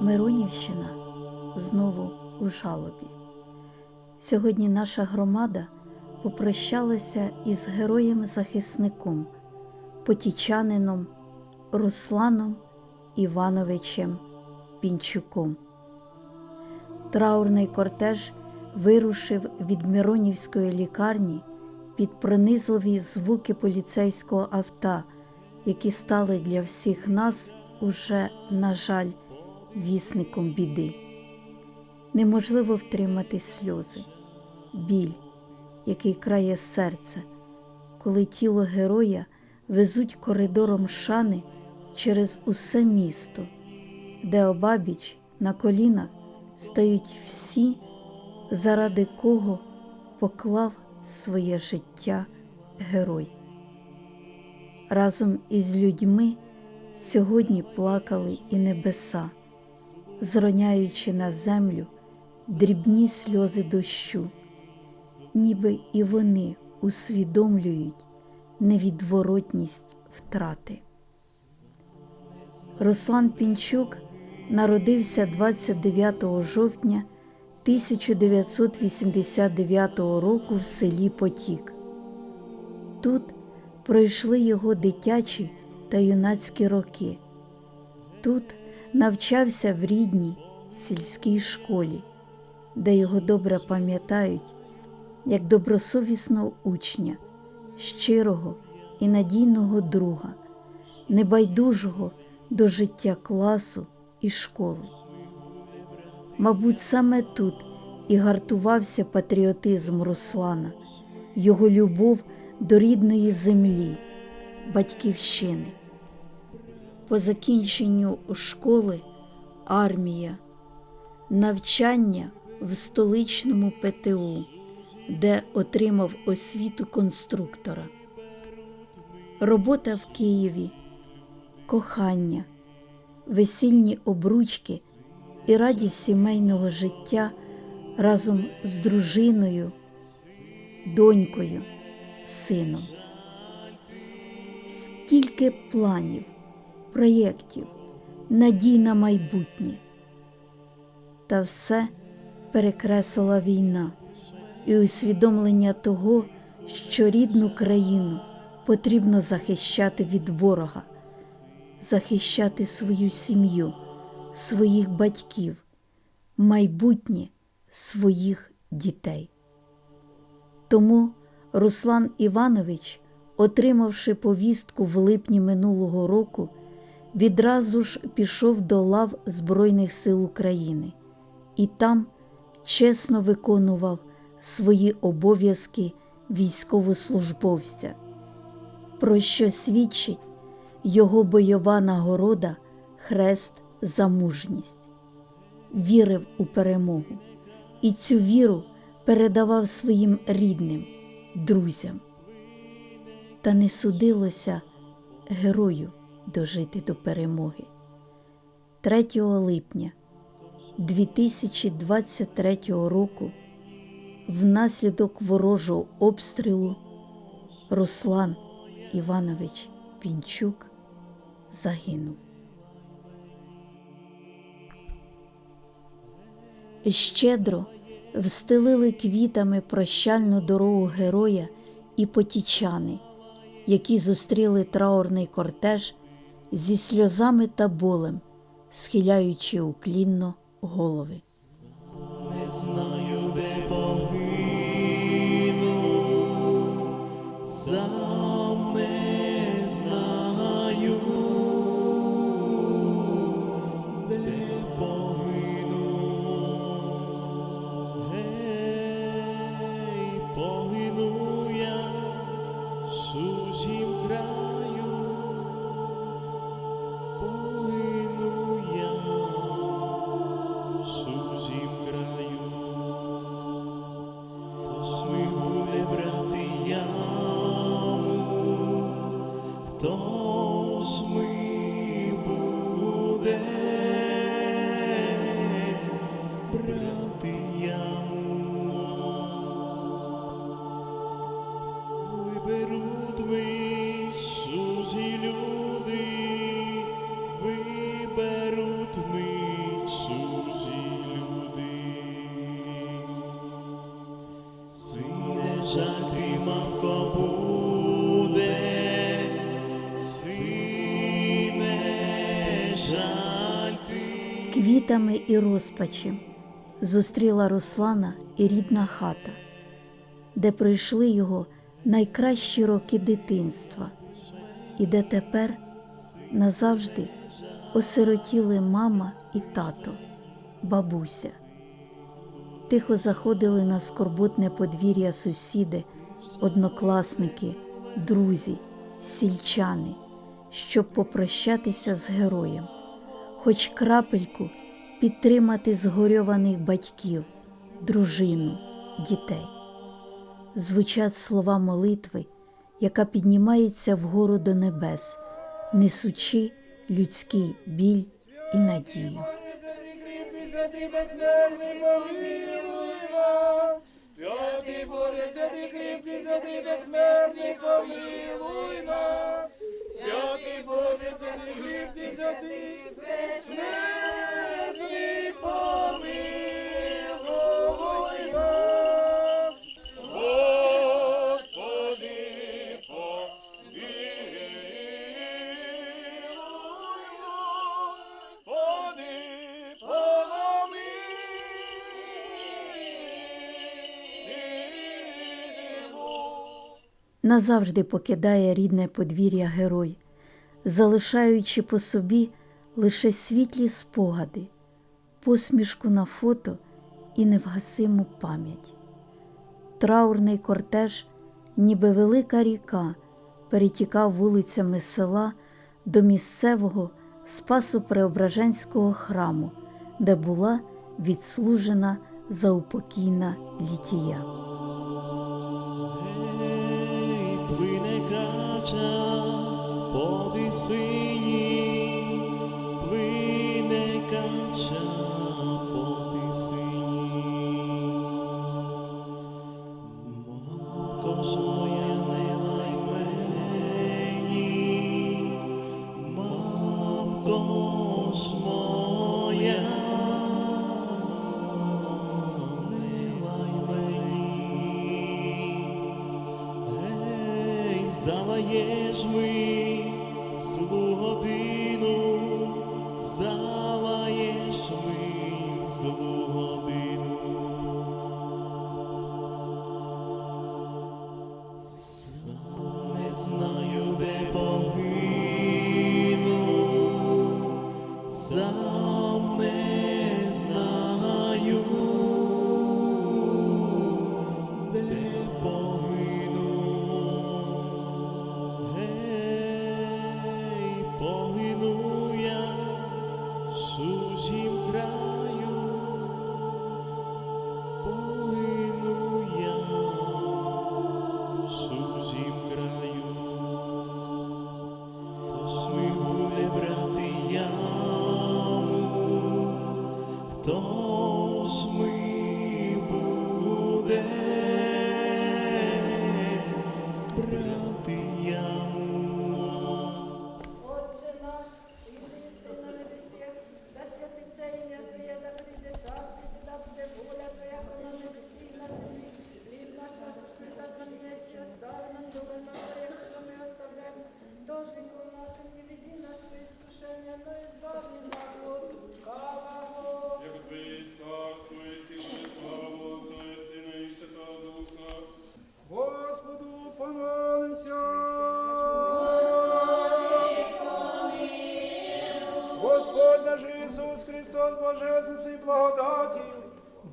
Миронівщина знову у жалобі. Сьогодні наша громада попрощалася із героєм-захисником, потічанином Русланом Івановичем Пінчуком. Траурний кортеж вирушив від Миронівської лікарні під пронизливі звуки поліцейського авто, які стали для всіх нас уже, на жаль, вісником біди. Неможливо втримати сльози, біль, який крає серце, коли тіло героя везуть коридором шани через усе місто, де обабіч на колінах стають всі, заради кого поклав своє життя герой. Разом із людьми сьогодні плакали і небеса, зроняючи на землю дрібні сльози дощу, ніби і вони усвідомлюють невідворотність втрати. Руслан Пінчук народився 29 жовтня 1989 року в селі Потік. Тут пройшли його дитячі та юнацькі роки. Тут навчався в рідній сільській школі, де його добре пам'ятають як добросовісного учня, щирого і надійного друга, небайдужого до життя класу і школи. Мабуть, саме тут і гартувався патріотизм Руслана, його любов до рідної землі, батьківщини. По закінченню школи армія, навчання в столичному ПТУ, де отримав освіту конструктора, робота в Києві, кохання, весільні обручки і радість сімейного життя разом з дружиною, донькою, сином. Стільки планів, проєктів, надій на майбутнє. Та все перекреслила війна і усвідомлення того, що рідну країну потрібно захищати від ворога, захищати свою сім'ю, своїх батьків, майбутнє своїх дітей. Тому Руслан Іванович, отримавши повістку в липні минулого року, відразу ж пішов до лав Збройних сил України і там чесно виконував свої обов'язки військовослужбовця, про що свідчить його бойова нагорода Хрест за мужність. Вірив у перемогу і цю віру передавав своїм рідним, друзям. Та не судилося герою дожити до перемоги. 3 липня 2023 року внаслідок ворожого обстрілу Руслан Іванович Пінчук загинув. Щедро встелили квітами прощальну дорогу героя і потічани, які зустріли траурний кортеж зі сльозами та болем, схиляючи уклінно голови. Не знаю, де квітами і розпачем зустріла Руслана і рідна хата, де пройшли його найкращі роки дитинства, і де тепер назавжди осиротіли мама і тато, бабуся. Тихо заходили на скорботне подвір'я сусіди, однокласники, друзі, сільчани, щоб попрощатися з героєм, хоч крапельку підтримати згорьованих батьків, дружину, дітей. Звучать слова молитви, яка піднімається вгору до небес, несучи людський біль і надію. Святий Боже, святий кріпкий, святий безсмертний, помилуй нас. Святий Боже, святий кріпкий, святий безсмертний, назавжди покидає рідне подвір'я герой, залишаючи по собі лише світлі спогади, посмішку на фото і невгасиму пам'ять. Траурний кортеж, ніби велика ріка, перетікав вулицями села до місцевого Спасу Преображенського храму, де була відслужена заупокійна літія. Плине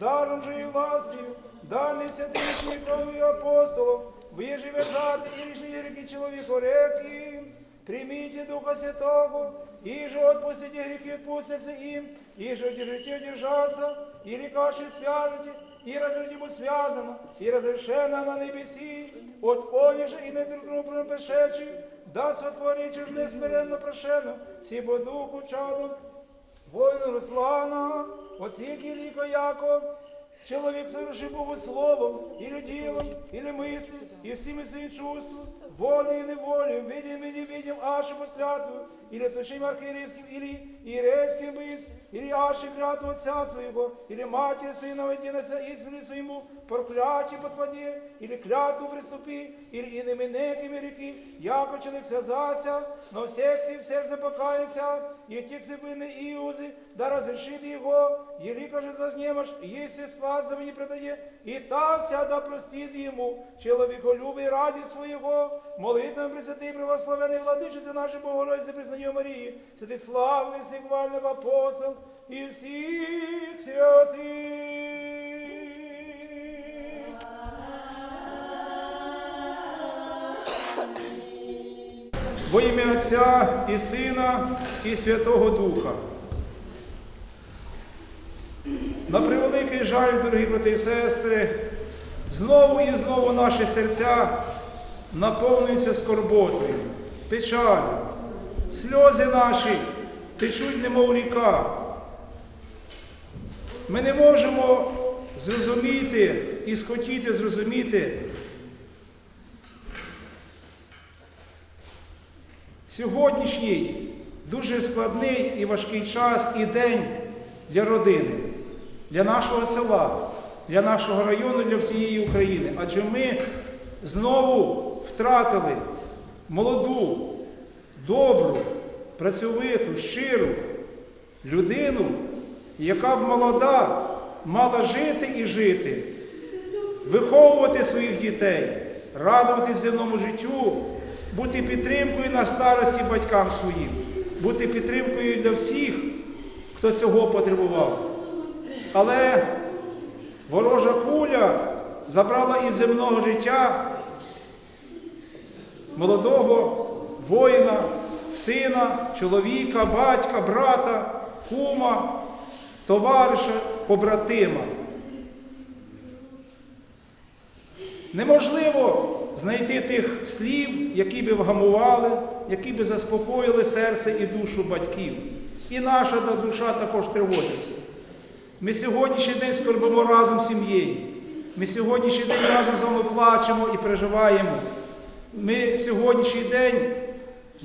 даром же и властью, данный святым и апостолом, выживет жаты и решили реки человеку реки, примите Духа Святого, и же отпустите грехи, отпустятся им, и же держите держаться, и рекаши свяжете, и разрядимо связано, и разрешено на небеси, от же и на друг другу прошедший, да сотворить уж несмиренно прошено, сібо духу чаду, воїну Руслана, оціки ліко Яков, чоловік соверши Богу словом, или і или мислі, і всіми своими чувствами, волі і неволі, видім і не видім аж вашу клятву, или плечим архиерейским, или иерейским или аши клятву отца своего, или матери своей наведенася извели своему, проклятие подпади, или клятву приступи, или иными некими реки, яко человек связался, но всех всех сердце покаялся, и тех вины Иузы, да разрешит его, елико же зазнемаш, если спас за не предає, и та вся да простит ему, человеколюбие ради своего, молитвами Пресвятый Благословенный Владычицы нашей Богородицы Пресновой Марии, святых славных, сигвальных апостол и всех святых. Во ім'я Отця і Сина, і Святого Духа. На превеликий жаль, дорогі брати і сестри, знову і знову наші серця наповнюються скорботою, печалю. Сльози наші течуть, немов ріка. Ми не можемо зрозуміти і схотіти зрозуміти, Сьогоднішній дуже складний і важкий час і день для родини, для нашого села, для нашого району, для всієї України. Адже ми знову втратили молоду, добру, працьовиту, щиру людину, яка б молода мала жити і жити, виховувати своїх дітей, радуватись земному життю, бути підтримкою на старості батькам своїм, бути підтримкою для всіх, хто цього потребував. Але ворожа куля забрала із земного життя молодого воїна, сина, чоловіка, батька, брата, кума, товариша, побратима. Неможливо знайти тих слів, які би вгамували, які би заспокоїли серце і душу батьків. І наша душа також тривожиться. Ми сьогоднішній день скорбимо разом з сім'єю. Ми сьогоднішній день разом з вами плачемо і переживаємо. Ми сьогоднішній день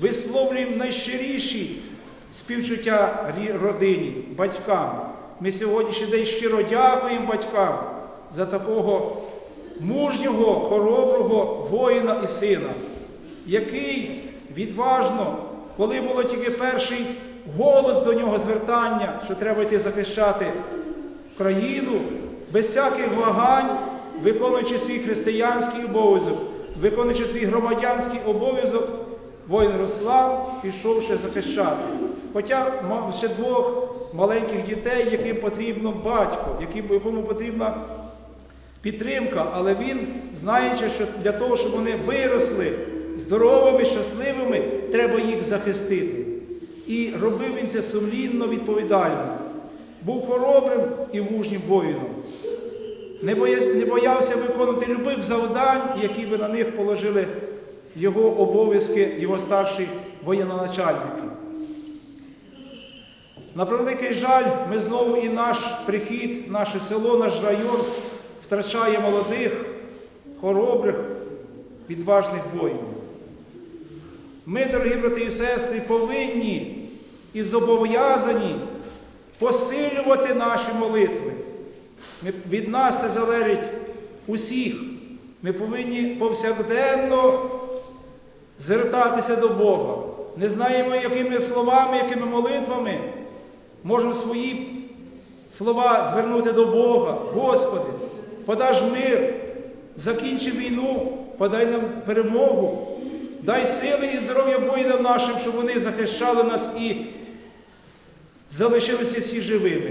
висловлюємо найщиріші співчуття родині, батькам. Ми сьогоднішній день щиро дякуємо батькам за такого мужнього, хороброго воїна і сина, який відважно, коли було тільки перший голос до нього звертання, що треба йти захищати країну, без всяких вагань, виконуючи свій християнський обов'язок, виконуючи свій громадянський обов'язок, воїн Руслан пішов ще захищати. Хоча ще двох маленьких дітей, яким потрібно батько, якому потрібна підтримка, але він, знаючи, що для того, щоб вони виросли здоровими, щасливими, треба їх захистити. І робив він це сумлінно, відповідально. Був хоробрим і мужнім воїном. Не боявся виконувати любих завдань, які би на них положили його обов'язки, його старші воєноначальники. На превеликий жаль, ми знову і наш прихід, наше село, наш район втрачає молодих, хоробрих, відважних воїнів. Ми, дорогі брати і сестри, повинні і зобов'язані посилювати наші молитви. Від нас це залежить усіх. Ми повинні повсякденно звертатися до Бога. Не знаємо, якими словами, якими молитвами можемо свої слова звернути до Бога. Господи, подаж мир, закінчи війну, подай нам перемогу, дай сили і здоров'я воїнам нашим, щоб вони захищали нас і залишилися всі живими.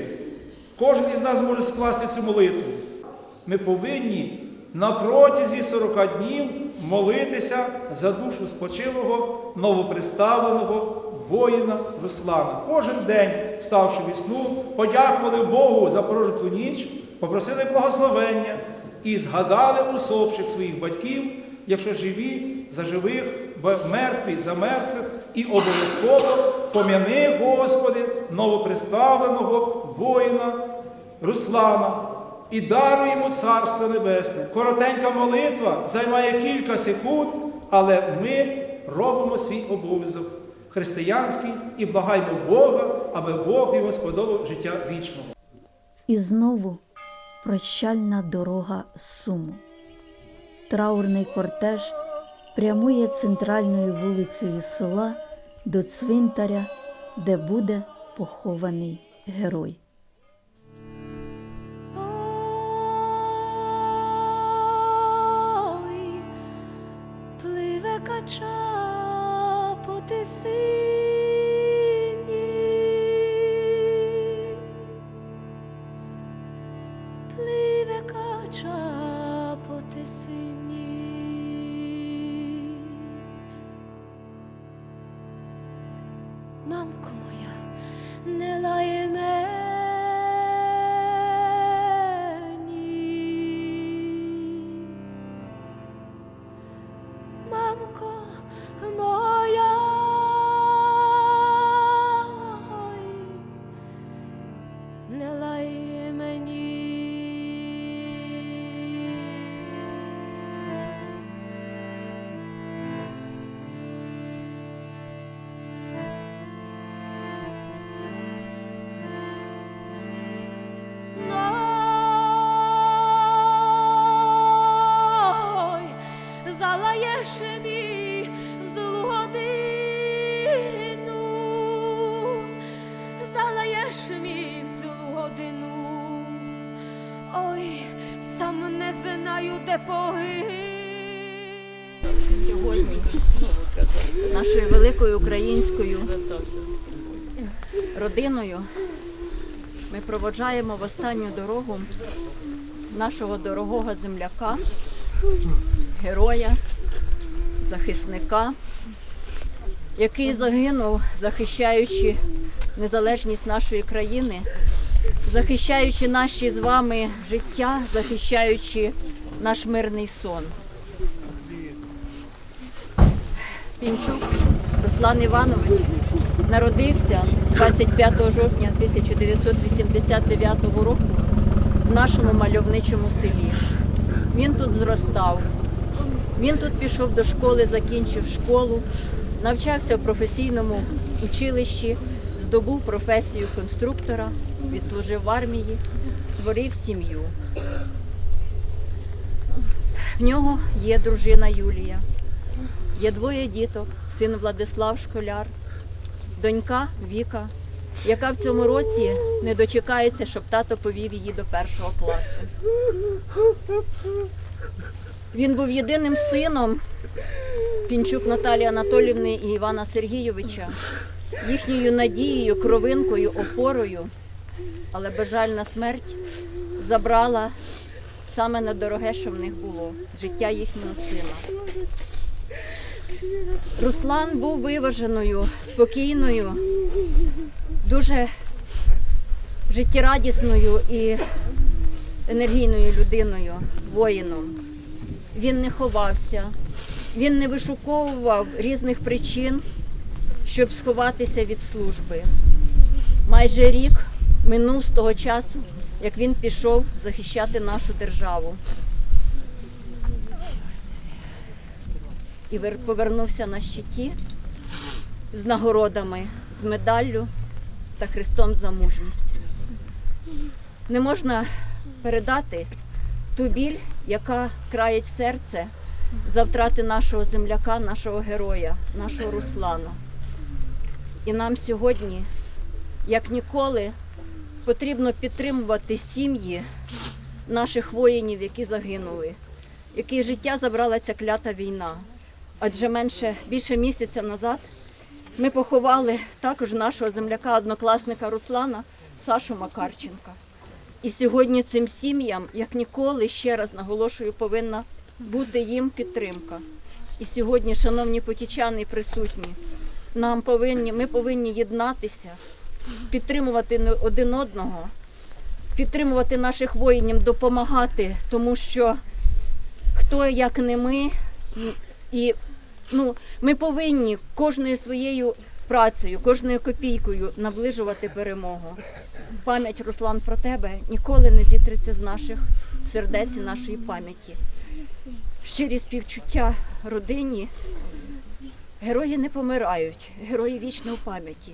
Кожен із нас може скласти цю молитву. Ми повинні на протязі 40 днів молитися за душу спочилого новоприставленого воїна Руслана. Кожен день, вставши в сну, подякували Богу за прожиту ніч, попросили благословення і згадали усопших своїх батьків, якщо живі, за живих, мертві за мертвих, і обов'язково пом'яни, Господи, новоприставленого воїна Руслана і даруй йому Царство Небесне. Коротенька молитва займає кілька секунд, але ми робимо свій обов'язок християнський і благаймо Бога, аби Бог його сподобав життя вічного. І знову прощальна дорога Суму. Траурний кортеж прямує центральною вулицею села до цвинтаря, де буде похований герой. Не знаю, де погиб. сьогодні нашою великою українською родиною ми проводжаємо в останню дорогу нашого дорогого земляка, героя, захисника, який загинув, захищаючи незалежність нашої країни, захищаючи наші з вами життя, захищаючи наш мирний сон. Пінчук Руслан Іванович народився 25 жовтня 1989 року в нашому мальовничому селі. Він тут зростав. Він тут пішов до школи, закінчив школу, навчався в професійному училищі, здобув професію конструктора, відслужив в армії, створив сім'ю. В нього є дружина Юлія. Є двоє діток, син Владислав Школяр, донька Віка, яка в цьому році не дочекається, щоб тато повів її до першого класу. Він був єдиним сином Пінчук Наталії Анатолівни і Івана Сергійовича, їхньою надією, кровинкою, опорою, але безжальна смерть забрала саме недороге, що в них було життя їхнього сина. Руслан був виваженою, спокійною, дуже життєрадісною і енергійною людиною, воїном. Він не ховався, він не вишуковував різних причин, щоб сховатися від служби. Майже рік минув з того часу, як він пішов захищати нашу державу. і повернувся на щиті з нагородами, з медаллю та хрестом за мужність. Не можна передати ту біль, яка країть серце за втрати нашого земляка, нашого героя, нашого Руслана. І нам сьогодні, як ніколи, потрібно підтримувати сім'ї наших воїнів, які загинули, які життя забрала ця клята війна. Адже менше більше місяця назад ми поховали також нашого земляка, однокласника Руслана Сашу Макарченка. І сьогодні цим сім'ям, як ніколи, ще раз наголошую, повинна бути їм підтримка. І сьогодні, шановні потічани присутні, нам повинні, ми повинні єднатися, підтримувати один одного, підтримувати наших воїнів, допомагати, тому що хто як не ми, і ну, ми повинні кожною своєю працею, кожною копійкою наближувати перемогу. Пам'ять, Руслан, про тебе ніколи не зітреться з наших сердець і нашої пам'яті. Щирі співчуття родині, Герої не помирають, герої вічно в пам'яті.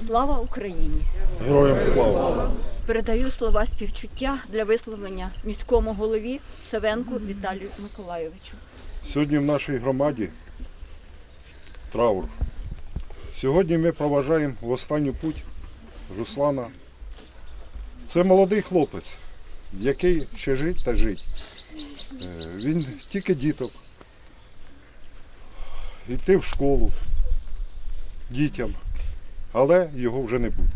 Слава Україні! Героям слава! Передаю слова співчуття для висловлення міському голові Савенку Віталію Миколайовичу. Сьогодні в нашій громаді траур. Сьогодні ми проважаємо в останню путь Руслана. Це молодий хлопець, який ще жить та жить. Е, Він тільки діток. Йти в школу дітям, але його вже не буде.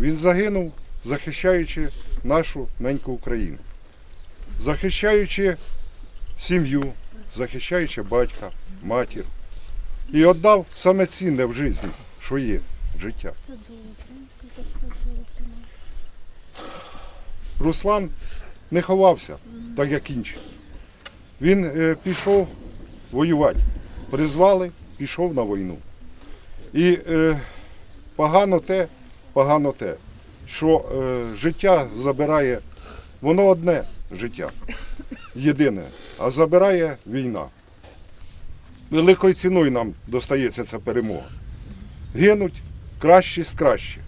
Він загинув, захищаючи нашу неньку Україну, захищаючи сім'ю, захищаючи батька, матір. І віддав саме цінне в житті, що є життя. Руслан не ховався, так як інші. Він е, пішов воювати. Призвали, пішов на війну. І е, погано те, погано те, що е, життя забирає, воно одне життя єдине, а забирає війна. Великою ціною нам достається ця перемога. Гинуть кращі з кращих.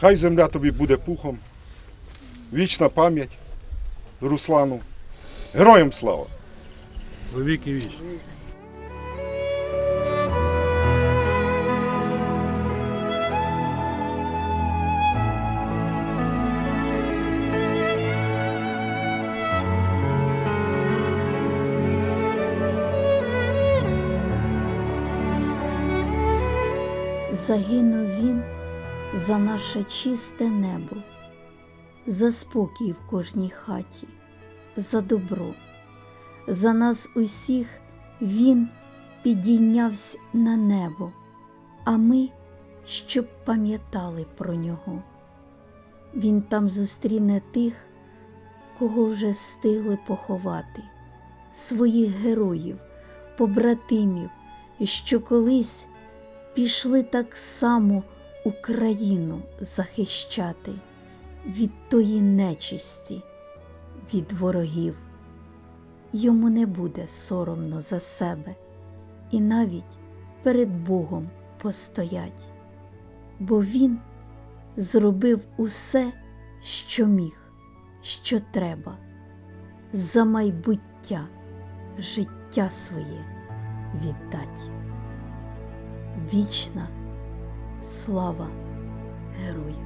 Хай земля тобі буде пухом. Вічна пам'ять Руслану. Героям слава! Віки вічні. Загинув він за наше чисте небо, за спокій в кожній хаті, за добро. За нас усіх він підійнявся на небо, а ми щоб пам'ятали про нього. Він там зустріне тих, кого вже стигли поховати, своїх героїв, побратимів, що колись пішли так само Україну захищати від тої нечисті, від ворогів. Йому не буде соромно за себе і навіть перед Богом постоять, бо він зробив усе, що міг, що треба, за майбуття життя своє віддать. Вічна слава герою!